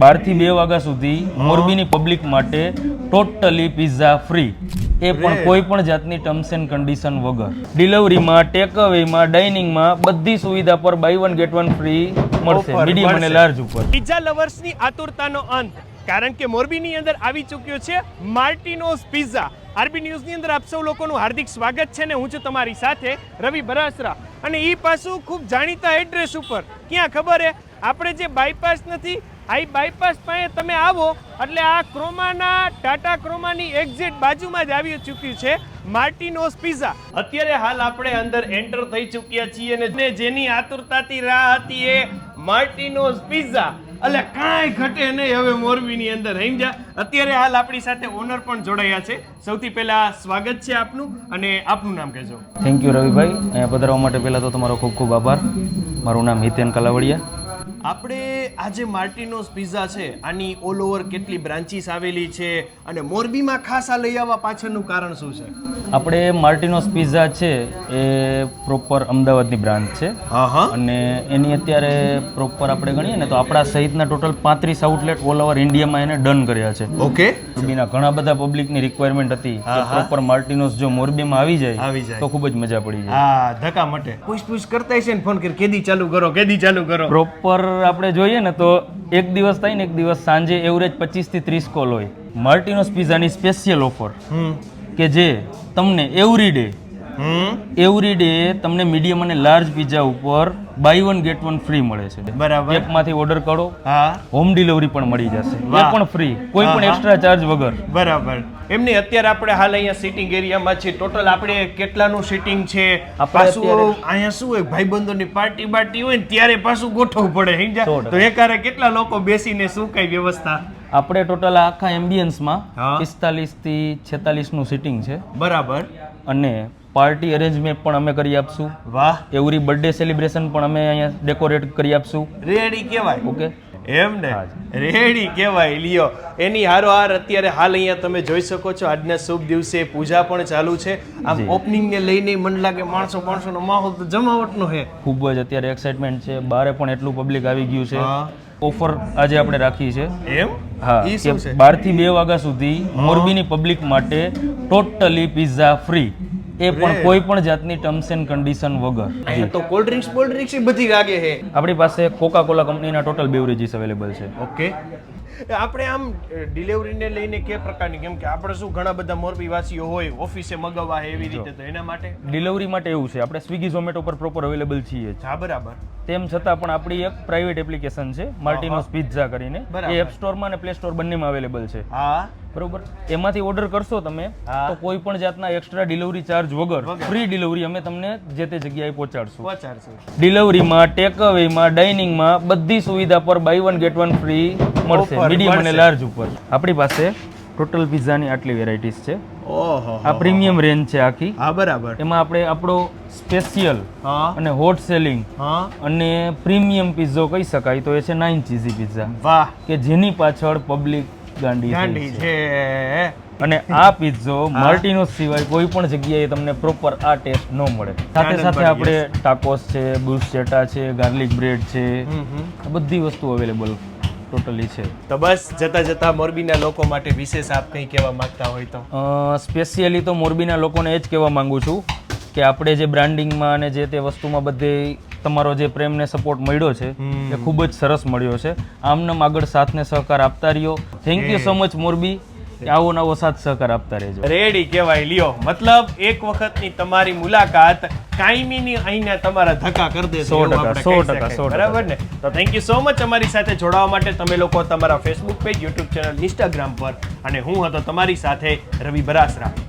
બારથી બે વાગ્યા સુધી મોરબીની પબ્લિક માટે ટોટલી પિઝા ફ્રી એ પણ કોઈ પણ જાતની ટર્મ્સ એન્ડ કન્ડિશન વગર. ડિલિવરીમાં ટેક અવેમાં ડાઇનિંગમાં બધી સુવિધા પર buy one get one free મળશે. મીડિયમ અને લાર્જ ઉપર. પિઝા લવર્સની આતુરતાનો અંત. કારણ કે મોરબીની અંદર આવી ચૂક્યો છે માર્ટિનોઝ પિઝા આરબી ન્યૂઝની અંદર આપ સૌ લોકોનું હાર્દિક સ્વાગત છે ને હું છું તમારી સાથે રવિ બરાસરા. અને એ પાછું ખૂબ જાણીતા એડ્રેસ ઉપર. ક્યાં ખબર હે? આપણે જે બાયપાસ નથી આ બાયપાસ પાસે તમે આવો, એટલે આ ક્રોમાના, ટાટા ક્રોમાની એક્ઝિટ બાજુમાં જ આવી ચૂક્યું છે, માર્ટિનોઝ પિઝા. અત્યારે હાલ આપણે અંદર એન્ટર થઈ ચૂક્યા છીએ અને જેની આતુરતાથી રાહ હતી એ માર્ટિનોસ પિઝા. એટલે કાંઈ ઘટે નહીં હવે મોરબીની અંદર સમજ્યા અત્યારે હાલ આપણી સાથે ઓનર પણ જોડાયા છે. સૌથી પહેલા સ્વાગત છે આપનું અને આપનું નામ કહેજો. થેન્ક યુ રવિભાઈ. અહીંયા પધારવા માટે પહેલાં તો તમારો ખૂબ ખૂબ આભાર. મારું નામ હિતેન કલાવડિયા. આપણે આ જે માર્ટિનોઝ પિઝા છે આની ઓલ ઓવર કેટલી બ્રાન્ચીસ આવેલી છે અને મોરબીમાં ખાસ આ લઈ આવવા પાછળનું કારણ શું છે? આપણે માર્ટિનોસ પિઝા છે એ પ્રોપર અમદાવાદની બ્રાન્ચ છે. હા હા. અને એની અત્યારે પ્રોપર આપણે ગણીએ ને તો આપણા સહિતના ટોટલ પાંત્રીસ આઉટલેટ ઓલ ઓવર ઇન્ડિયામાં એને ડન કર્યા છે. ઓકે. મોરબીના ઘણા બધા પબ્લિકની રિક્વાયરમેન્ટ હતી પ્રોપર માર્ટિનોસ જો મોરબીમાં આવી જાય આવી જાય. તો ખૂબ જ મજા પડી જાય. હા ધક્કા મટે. પૂછ પૂછ કરતા છે ને ફોન કરી કેદી ચાલુ કરો કેદી ચાલુ કરો. પ્રોપર આપણે જોઈએ ને તો એક દિવસ થાય ને એક દિવસ સાંજે એવરેજ પચીસથી ત્રીસ કોલ હોય. માર્ટિનોસ પિઝાની સ્પેશિયલ ઓફર કે જે તમને એવરી ડે એવરી ડે તમને મીડિયમ અને લાર્જ પિઝા ઉપર buy one get one free મળે છે. બરાબર. એપમાંથી ઓર્ડર કરો. હા. હોમ ડિલિવરી પણ મળી જશે. એ પણ ફ્રી કોઈ પણ એક્સ્ટ્રા ચાર્જ વગર. બરાબર. એમની અત્યારે આપણે હાલ અહીંયા સિટિંગ એરિયામાં છે ટોટલ આપણે કેટલાનું સિટિંગ છે? પાછું અહીંયા શું હોય? ભાઈબંધોની પાર્ટી બાર્ટી હોય ને ત્યારે પાછું ગોઠવવું પડે સમજા તો એકારે કેટલા લોકો બેસીને શું કઈ વ્યવસ્થા? આપણે ટોટલ આખા એમ્બિયન્સમાં પિસ્તાલીસથી છેતાલીસનું સિટિંગ છે. બરાબર. અને પાર્ટી અરેન્જમેન્ટ પણ અમે કરી આપશું. વાહ. એવરી બર્થડે સેલિબ્રેશન પણ અમે અહીંયા ડેકોરેટ કરી આપશું. રેડી કહેવાય. ઓકે? એમ ને? રેડી કહેવાય. લ્યો. એની હારો હાર અત્યારે હાલ અહીંયા તમે જોઈ શકો છો આજના શુભ દિવસે પૂજા પણ ચાલુ છે. આમ. ઓપનિંગ ને લઈને મને લાગે માણસો માણસોનો માહોલ તો જમાવટનો છે. ખૂબ જ અત્યારે એક્સાઇટમેન્ટ છે. બારે પણ એટલું પબ્લિક આવી ગયું છે. ઓફર આજે આપણે રાખી છે. એમ? હા ઈ શું છે? બારથી બે વાગ્યા સુધી મોરબીની પબ્લિક માટે ટોટલી પિઝા ફ્રી એ પણ કોઈ પણ જાતની ટર્મ્સ એન્ડ કન્ડિશન વગર. તો કોલ્ડ ડ્રિંક્સ કોલ્ડ ડ્રિંક્સ બધી લાગે છે. આપણી પાસે કોકા કોલા કંપનીના ટોટલ બેવરેજીસ અવેલેબલ છે. ઓકે. આપણે આમ ડિલિવરીને લઈને કે પ્રકારની કેમ કે આપણે શું ઘણા બધા મોરબીવાસીઓ હોય ઓફિસે મગાવવા હે એવી રીતે તો એના માટે? ડિલિવરી માટે એવું છે. આપણે સ્વિગી ઝોમેટો પર પ્રોપર અવેલેબલ છીએ હા બરાબર. તેમ છતાં પણ આપણી એક પ્રાઇવેટ એપ્લિકેશન છે માર્ટિનોસ પિઝા કરીને. એ એપ સ્ટોરમાં અને પ્લે સ્ટોર બંનેમાં અવેલેબલ છે. હા. બરોબર? એમાંથી ઓર્ડર કરશો તમે. તો કોઈ પણ જાતના એક્સ્ટ્રા ડિલિવરી ચાર્જ વગર. ફ્રી ડિલિવરી અમે તમને જે તે જગ્યાએ પહોંચાડશું. ડિલિવરીમાં ટેક અવેમાં ડાઇનિંગમાં બધી સુવિધા પર buy one get one free મળશે. મીડિયમ અને લાર્જ ઉપર. આપણી પાસે ટોટલ પિઝાની આટલી વેરાયટીઝ છે. ઓહો આ પ્રીમિયમ રેન્જ છે આખી. હા બરાબર. એમાં આપણે આપણો સ્પેશિયલ અને હોટ સેલિંગ અને પ્રીમિયમ પિઝ્ઝો કહી શકાય તો એ છે નાઇન ચીઝી પિઝા વાહ. કે જેની પાછળ પબ્લિક ગાંડી ગાંડી છે. અને આ પિઝ્ઝો માર્ટિનો સિવાય કોઈ પણ જગ્યાએ તમને પ્રોપર આ ટેસ્ટ ન મળે. સાથે સાથે આપણે ટાકોસ છે બુસચેટા છે ગાર્લિક બ્રેડ છે. આ બધી વસ્તુ અવેલેબલ ટોટલી છે. તો બસ જતા જતા મોરબીના લોકો માટે વિશેષ આપ કંઈ કહેવા માંગતા હોય તો? સ્પેશિયલી તો મોરબીના લોકોને એ જ કહેવા માંગુ છું કે આપણે જે બ્રાન્ડિંગમાં અને જે તે વસ્તુમાં બધે તમારો જે પ્રેમને સપોર્ટ મળ્યો છે એ ખૂબ જ સરસ મળ્યો છે. આમનામ આગળ સાથને સહકાર આપતા રહ્યો. Thank you so much Morbi. આવો નવો સાથ સહકાર આપતા રહેજો. રેડી કહેવાય લ્યો. મતલબ એક વખતની તમારી મુલાકાત કાયમીની અહીંના તમારા ધક્કા કરી દે સો ટકા, સો ટકા, સો બરાબર ને? તો થેન્ક યુ સો મચ અમારી સાથે જોડાવા માટે. તમે લોકો તમારા Facebook page YouTube channel Instagram પર અને હું હતો તમારી સાથે રવિ બરાસરા.